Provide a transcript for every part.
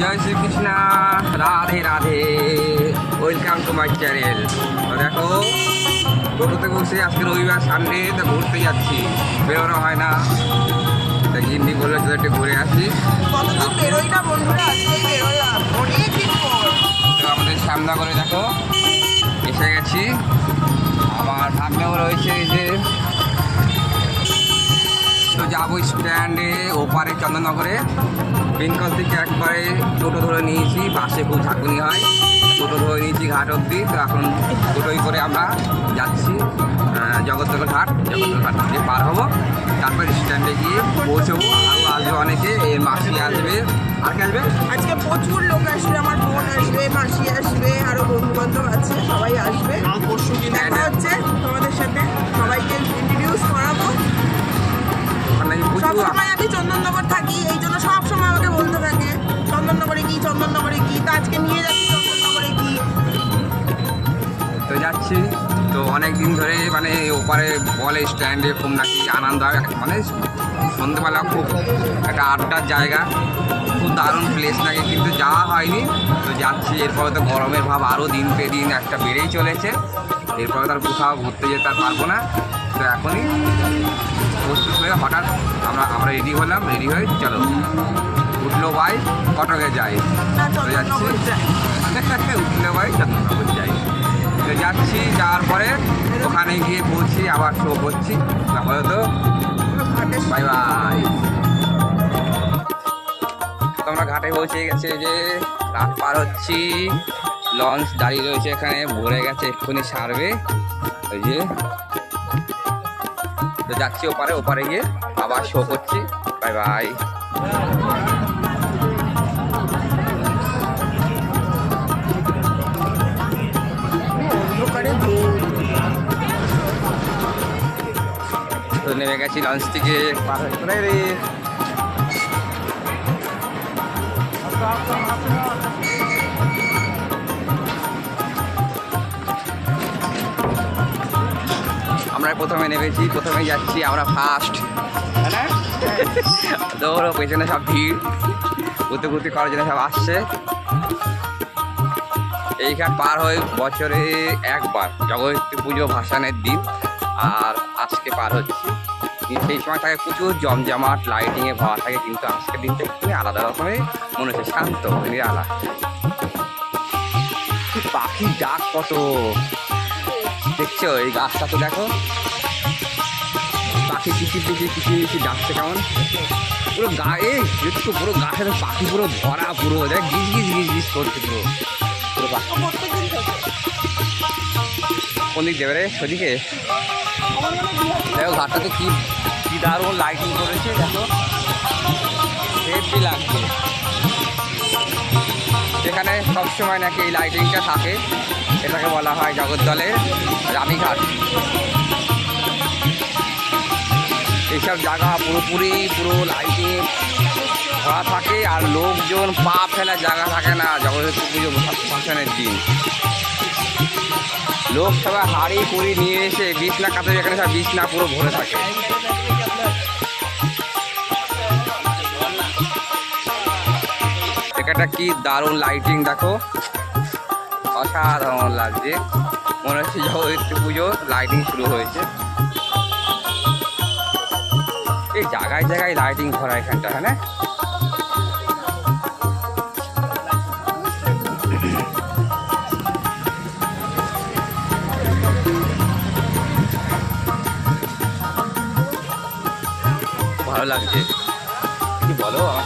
Joy Srikrishna Radhe Radhe. Welcome to my channel তো দেখো টোটোতে বসে আজকে রবিবার সানডে তো ঘুরতে যাচ্ছি। বেরোনো হয় না। তা গিন্নি বলল চলো একটু ঘুরে আসি। তো আমাদের সামনা করে দেখো এসে গেছি। আমার সামনেও রয়েছে এই যে তো যাব স্ট্যান্ডে ওপারে চন্দননগরে। বেঙ্গল থেকে একবারে টোটো ধরে নিয়েছি বাসে খুব ঝাঁকুনি হয়। টোটো ধরে নিয়েছি ঘাট অব্দি তো এখন টোটোই করে আমরা যাচ্ছি জগদ্দল ঘাট জগদ্দল ঘাট থেকে পার হব। তারপর স্ট্যান্ডে গিয়ে পৌঁছবো আরও আসবে অনেকে এর মাসি আসবে। আর কে আসবে? আজকে প্রচুর লোক আসবে আমার বোন আসবে মাসি আসবে আরও বন্ধু বান্ধব আছে সবাই আসবে। দেখা হচ্ছে তোমাদের সাথে। সবসময় আমি চন্দননগর থাকি, এই জন্য সব সময় আমাকে বলতে থাকে, চন্দননগরে কি চন্দননগরে কি? তা আজকে নিয়ে যাচ্ছি, চন্দননগরে কি? তো যাচ্ছি। তো অনেক দিন ধরে মানে ওপারে বলে স্ট্যান্ডে খুব নাকি আনন্দ হয়। মানে সন্ধ্যেবেলা খুব একটা আড্ডার জায়গা। খুব দারুণ প্লেস নাকি, কিন্তু যাওয়া হয়নি। তো যাচ্ছি, এরপরে তো গরমের ভাব আরও দিন পে দিন একটা বেড়েই চলেছে। এরপরে তো আর কোথাও ঘুরতে যেতে পারব না। তো এখনই প্রস্তুত হয়ে হঠাৎ আমরা আমরা রেডি হলাম রেডি হয়ে চলো। উঠল ভাই, কটকে যাই। যাচ্ছি। উঠল ভাই চন্দননগর যাই। তো যাচ্ছি, যাওয়ার পরে ওখানে গিয়ে পৌঁছি, আবার শো করছি। তাহলে তো বাই বাই তোমরা ঘাটে পৌঁছে গেছে যে রাত পার হচ্ছি। লঞ্চ দাঁড়িয়ে রয়েছে এখানে, ভরে গেছে, এক্ষুনি সারবে। ওই যে তো যাচ্ছি ওপারে ওপারে গিয়ে আবার শো করছি। বাই বাই তো নেমে গেছি লঞ্চ থেকে রে আমরা প্রথমে নেমেছি প্রথমে যাচ্ছি আমরা ফার্স্ট দৌড়ো, পেছনে সব ভিড়। ঘুরতে করার জন্য সব আসছে। এইখান পার হয় বছরে একবার, জগদ্ধাত্রী পুজো ভাসানের দিন। আর আজকে পার হচ্ছে। সেই সময় থাকে প্রচুর জমজমাট লাইটিংয়ে ভরা থাকে, কিন্তু আজকের দিনটা একটু আলাদা রকমের। মনে হচ্ছে শান্ত নিরালা পাখি ডাক কত? দেখছ? এই গাছটা তো দেখো। পাখি কিচির কিচির কিচির কিচির ডাকছে কেমন? পুরো গায়ে দেখছ পুরো গাছের পাখি পুরো ভরা পুরো দেখ গিজ গিজ গিজ গিজ করছে পুরো। পুরো পাখি। কোন দিক দেবে রে? সেদিকে দেখো ঘাটটাতে কি কি দারুণ লাইটিং করেছে দেখো। হেভি লাগছে। এখানে সবসময় নাকি এই লাইটিংটা থাকে, এটাকে বলা হয় জগদ্দলের রানীঘাট। এইসব জায়গা পুরোপুরি পুরো লাইটিং ভরা থাকে আর লোকজন পা ফেলার জায়গা থাকে না জগদ্ধাত্রী পুজো ফাংশনের দিন। লোক সবাই হাড়ি কুড়ি নিয়ে এসে বিছনা কাতে এখানে সব বিছনা পুরো ভরে থাকে। এখানটা কি দারুণ লাইটিং দেখো। অসাধারণ লাগছে। মনে হচ্ছে জগদ্ধাত্রী পুজো লাইটিং শুরু হয়েছে। এই জায়গায় জায়গায় লাইটিং করা এখানটা হ্যাঁ ভালো লাগছে। কি বলো আমার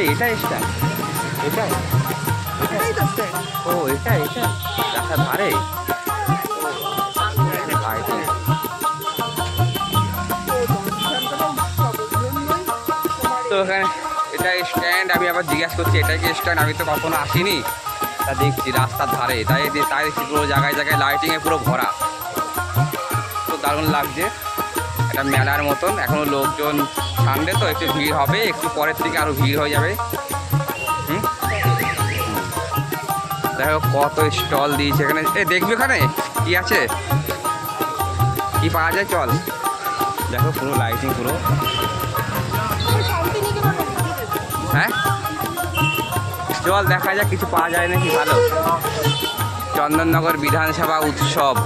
এই এটা স্ট্যান্ড এটাই। এটাই তো stand। ও এটা এটা রাস্তার ধারে? তো ওখানে এটা স্ট্যান্ড আমি আবার জিজ্ঞাসা করছি এটা কি স্ট্যান্ড আমি তো কখনো আসিনি। তা দেখছি রাস্তার ধারে। তাই তাই দেখছি পুরো জায়গায় জায়গায় লাইটিংয়ে পুরো ভরা। তো দারুণ লাগছে। এটা মেলার মতন। এখনও লোকজন সানডে তো একটু ভিড় হবে একটু পরের থেকে আরও ভিড় হয়ে যাবে। হুম? দেখো কত স্টল দিয়েছে এখানে। এ দেখবি ওখানে? কি আছে? কি পাওয়া যায়? চল। দেখো পুরো লাইটিং পুরো। হ্যাঁ? চল দেখা যাক কিছু পাওয়া যায় নাকি ভালো। চন্দননগর বিধানসভা উৎসব।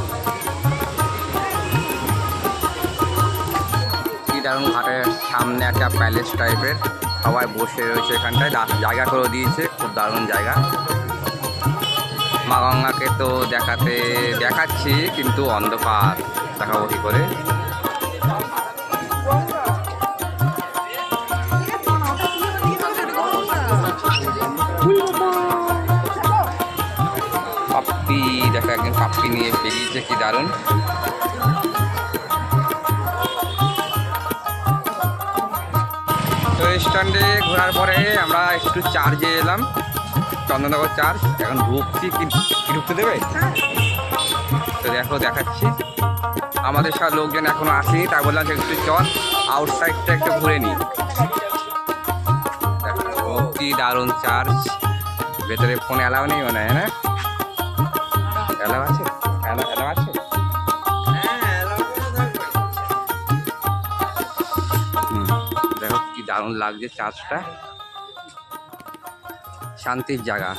কি দারুণ ঘাটের সামনে একটা প্যালেস টাইপের সবাই বসে রয়েছে এখানটায়। জায়গা করে দিয়েছে, খুব দারুণ জায়গা। মা গঙ্গাকে তো দেখাতে, দেখাচ্ছি, কিন্তু অন্ধকার, দেখাবো কি করে? পাপ্পি, দেখা একজন পাপ্পি নিয়ে বেরিয়েছে, কি দারুণ। স্ট্যান্ডে ঘোরার পরে আমরা একটু চার্জে এলাম। চন্দননগর চার্জ এখন ঢুকছি কি ঢুকতে দেবে? তো দেখো, দেখাচ্ছি। আমাদের সব লোকজন এখনও আসেনি, তাই বললাম যে একটু চল আউটসাইডটা একটু ঘুরে নিই। কি দারুণ চার্জ ভেতরে ফোন অ্যালাউ নেই মনে হয়, না? অ্যালাউ আছে? দারুণ লাগছে চার্জটা শান্তির জায়গা।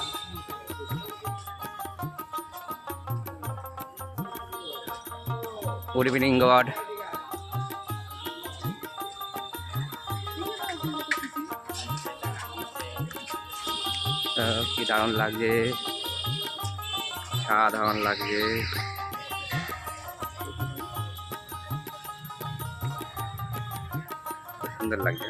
গুড ইভিনিং গড কি দারুণ লাগছে। সাধারণ লাগছে। সুন্দর লাগছে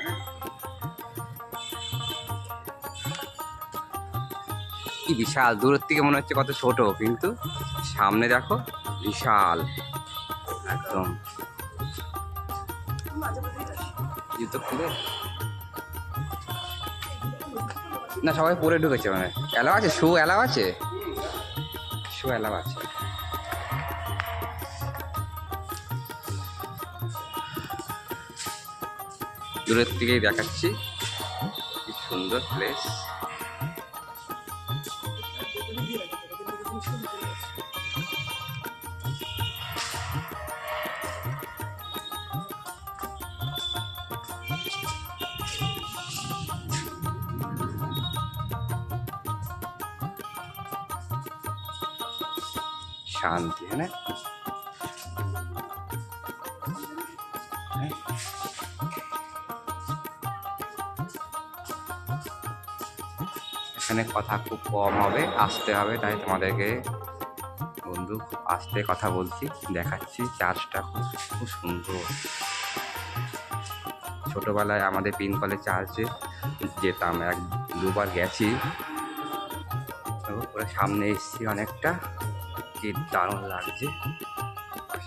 কি বিশাল? দূরের থেকে মনে হচ্ছে কত ছোট, কিন্তু সামনে দেখো, বিশাল। একদম। জুতো খুলে। না, সবাই পরে ঢুকেছে মানে। অ্যালাও আছে? শু অ্যালাও আছে? শু অ্যালাও আছে। দূরের থেকেই দেখাচ্ছি। কি সুন্দর প্লেস শান্তি হ্যাঁ এখানে কথা খুব কম হবে, আসতে হবে, তাই তোমাদেরকে বন্ধু খুব আস্তে কথা বলছি, দেখাচ্ছি চার্জটা খুব খুব সুন্দর। ছোটোবেলায় আমাদের পিন কলে চার্জে যেতাম, এক দুবার গেছি সামনে এসছি অনেকটা। কি দারুণ লাগছে?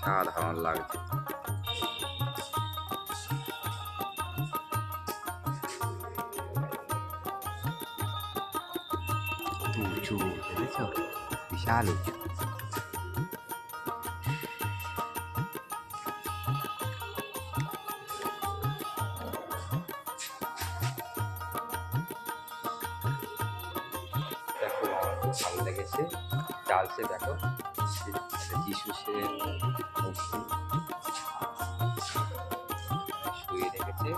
সাধারণ লাগছে। উঁচু বিশাল উঁচু ভালো লেগেছে। চালছে দেখো যিশু সে শুয়ে রেখেছে।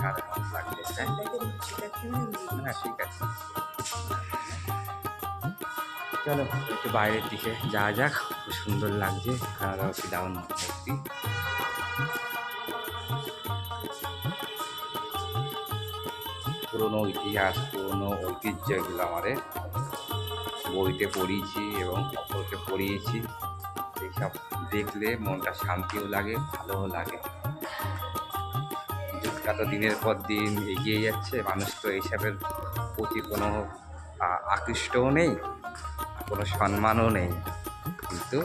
হ্যাঁ ঠিক আছে। চলো, একটু বাইরের দিকে যাওয়া যাক, খুব সুন্দর লাগছে। কি দারুণ মূর্তি পুরনো ইতিহাস, পুরনো ঐতিহ্য এগুলো আমাদের বইতে পড়িয়েছি এবং অপরকে পড়িয়েছি। এইসব দেখলে মনটা শান্তিও লাগে, ভালোও লাগে। তো দিনের পর দিন এগিয়ে যাচ্ছে, মানুষ তো এইসবের প্রতি কোনো আকৃষ্টও নেই, কোনো সম্মানও নেই। কিন্তু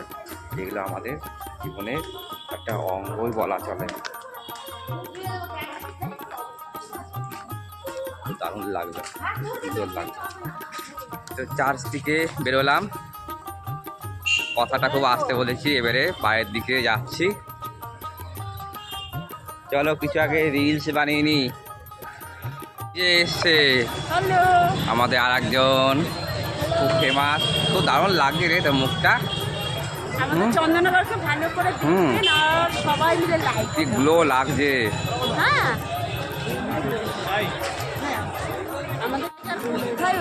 এগুলো আমাদের জীবনের একটা অঙ্গই বলা চলে। দারুণ লাগল সুন্দর লাগল। তো চার্চ থেকে বেরোলাম। কথাটা খুব আসতে বলেছি এবারে বাইরের দিকে যাচ্ছি। চলো কিছু আগে রিলস বানিয়ে নি এসছে আমাদের আর একজন খুব ফেমাস খুব দারুণ লাগছে রে তোর মুখটা। কি গ্লো লাগছে। হ্যাঁ।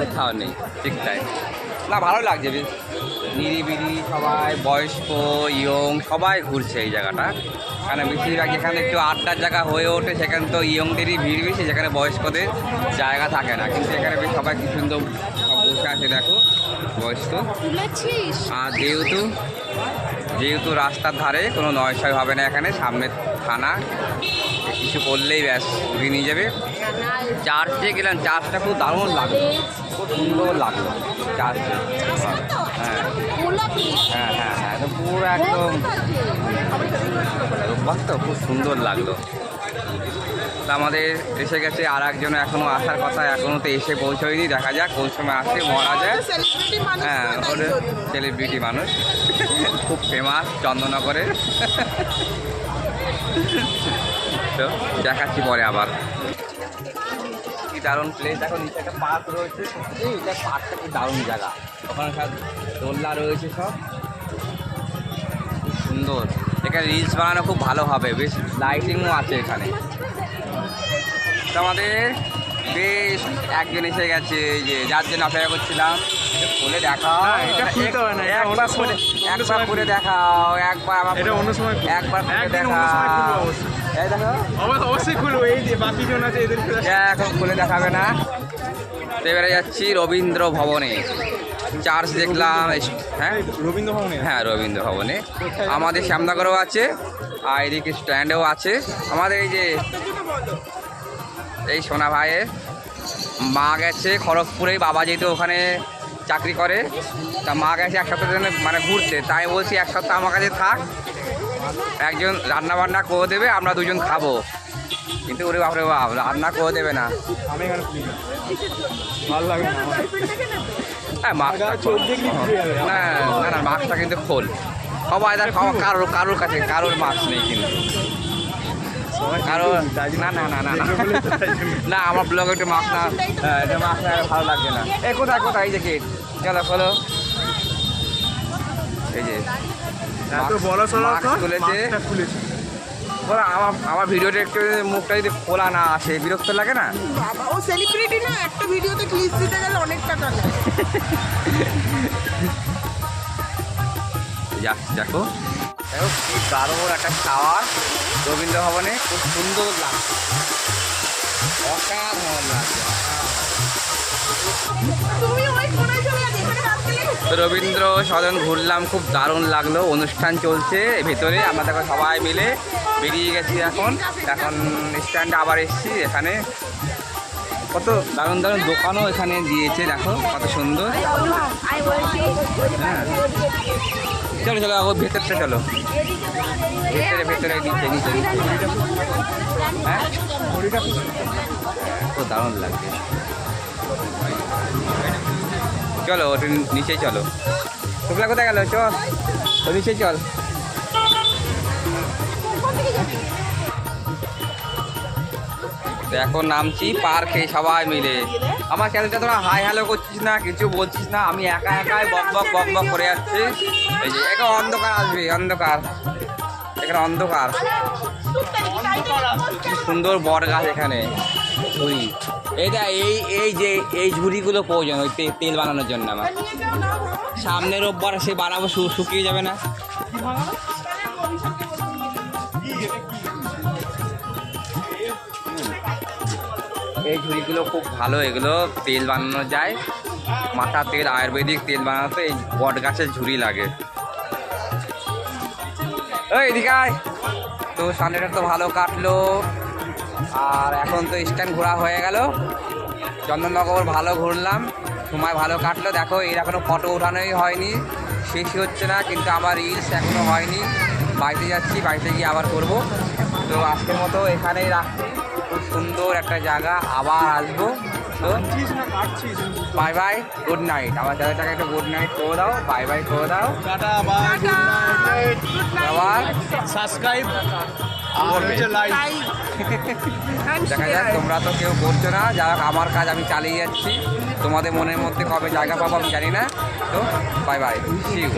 কোথাও নেই ঠিক তাই। না ভালো লাগছে বেশ। নিরিবিলি সবাই বয়স্ক ইয়ং সবাই ঘুরছে এই জায়গাটা। কারণ বেশিরভাগ যেখানে একটু আড্ডার জায়গা হয়ে ওঠে সেখানে তো ইয়ংদেরই ভিড় বেশি যেখানে বয়স্কদের জায়গা থাকে না। কিন্তু এখানে বেশ সবাই কি সুন্দর সব বসে আছে দেখো বয়স্ক। আর যেহেতু যেহেতু রাস্তার ধারে কোনো নয়সয় হবে না এখানে সামনে থানা। কিছু করলেই ব্যাস উঠিয়ে নিয়ে যাবে। চার্চে গেলাম চার্চটা খুব দারুণ লাগল। খুব সুন্দর লাগল? হ্যাঁ হ্যাঁ হ্যাঁ হ্যাঁ পুরো একদম। তো খুব সুন্দর লাগল। তা আমাদের এসে গেছে আর একজন এখনও আসার কথা এখনও তো এসে পৌঁছয়নি। দেখা যাক, কোন সময় আসে, মরা যায়। হ্যাঁ। সেলিব্রিটি মানুষ। খুব ফেমাস চন্দননগরের। তো দেখাচ্ছি পরে আবার। দারুণ প্লেস দেখো নিচে একটা পার্ক রয়েছে। সত্যি এটা পার্কটা কি দারুণ জায়গা। ওখানে সব দোলনা রয়েছে সব। খুব সুন্দর। এখানে রিলস বানানো খুব ভালো হবে। বেশ লাইটিংও আছে এখানে। তো আমাদের বেশ একজন এসে গেছে এই যে যার জন্য অপেক্ষা করছিলাম। খুলে দেখাও। একবার খুলে দেখাও একবার আমার। একবার খুলে দেখাও। অবশ্যই। এই দেখো। অবশ্য- অবশ্যই খুলবো এই যে বাকি জন আছে এদের এখন খুলে দেখাবে না। এবারে যাচ্ছি রবীন্দ্র ভবনে। চার্চ দেখলাম হ্যাঁ? রবীন্দ্র ভবনে? হ্যাঁ রবীন্দ্র ভবনে। আমাদের শ্যামনগরও আছে আর এদিকে স্ট্যান্ডেও আছে। আমাদের এই যে এই সোনা ভাইয়ের মা গেছে খড়গপুরে বাবা যেহেতু ওখানে চাকরি করে। তা মা গেছে এক সপ্তাহের জন্য মানে ঘুরতে। তাই বলছি এক সপ্তাহ আমার কাছে থাক একজন রান্না বান্না করে দেবে আমরা দুজন খাব। কিন্তু ওরে বাপরে বাপ রান্না করে দেবে না। আমি না। ভালো লাগে না হ্যাঁ মাছটা যাবে। না না না মাছটা কিন্তু খোল। সবাই দেখ কারোর কারোর কাছে কারোর মাছ নেই কিন্তু। কারোর না না না না না। না আমার ব্লগে একটু মাছ না হ্যাঁ, মাছ না ভালো লাগছে না। এ কোথায় কোথায়? এই যে চলো খোলো। এই যে। এত বড় সড়ো খুলেছে। বলো আমার আমার ভিডিওটা একটু মুখটা যদি খোলা না আসে বিরক্ত লাগে না? বাবা ও সেলিব্রিটি না একটা ভিডিওতে ক্লিপ দিতে গেলে অনেক টাকা নেয় যাচ্ছি দেখো। দেখো কি দারুণ একটা টাওয়ার রবীন্দ্র ভবনে খুব সুন্দর লাগছে। অসাধারণ লাগছে। তুমি এখানে রবীন্দ্র সদন ঘুরলাম, খুব দারুণ লাগল। অনুষ্ঠান চলছে ভেতরে, আমরা দেখো সবাই মিলে বেরিয়ে গেছি এখন। এখন স্ট্যান্ডে আবার এসেছি, এখানে। কত দারুণ দারুণ দোকানও এখানে দিয়েছে, দেখো, কত সুন্দর। হ্যাঁ। চলো চলো ও ভেতরটা চলো। ভেতরে ভেতরে, নিচে নিচে হ্যাঁ? দারুণ লাগছে। চলো ওটা নিচেই চলো। তোমরা কোথায় গেল? চল ও নিচেই চল। এখন নামছি পার্কে সবাই মিলে। আমার চ্যানেলটা তোরা হাই হ্যালো করছিস না কিছু বলছিস না আমি একা একাই বক বক বক বক করে যাচ্ছি। এই যে এখানে অন্ধকার আসবে অন্ধকার। এখানে অন্ধকার। সুন্দর বট গাছ এখানে। ঝুড়ি এইটা এই এই যে, এই ঝুড়িগুলো প্রয়োজন, ওই তেল বানানোর জন্য আমার। সামনের রোববার সে বানাবো শুকিয়ে যাবে না। এই ঝুড়িগুলো খুব ভালো, এগুলো তেল বানানো যায়। মাথা তেল, আয়ুর্বেদিক তেল বানাতে এই বট গাছের ঝুড়ি লাগে। ওই এদিকে তো সানডেটা তো ভালো কাটলো। আর এখন তো স্ট্যান্ড ঘোরা হয়ে গেল। চন্দননগর ভালো ঘুরলাম সময় ভালো কাটলো। দেখো এর এখনও ফটো ওঠানোই হয়নি শেষই হচ্ছে না কিন্তু আমার রিলস এখনও হয়নি। বাড়িতে যাচ্ছি বাড়িতে গিয়ে আবার করব। তো আজকের মতো এখানেই রাখছি। খুব সুন্দর একটা জায়গা আবার আসব। তো? বাই বাই গুড নাইট আমার চ্যানেলটাকে একটা গুড নাইট করে দাও বাই বাই করে দাও. আবার। সাবস্ক্রাইব করবে। দেখা যাক তোমরা তো কেউ করছ না। যা আমার কাজ আমি চালিয়ে যাচ্ছি। তোমাদের মনের মধ্যে কবে জায়গা পাবো আমি জানি না। তো বাই বাই সি ইউ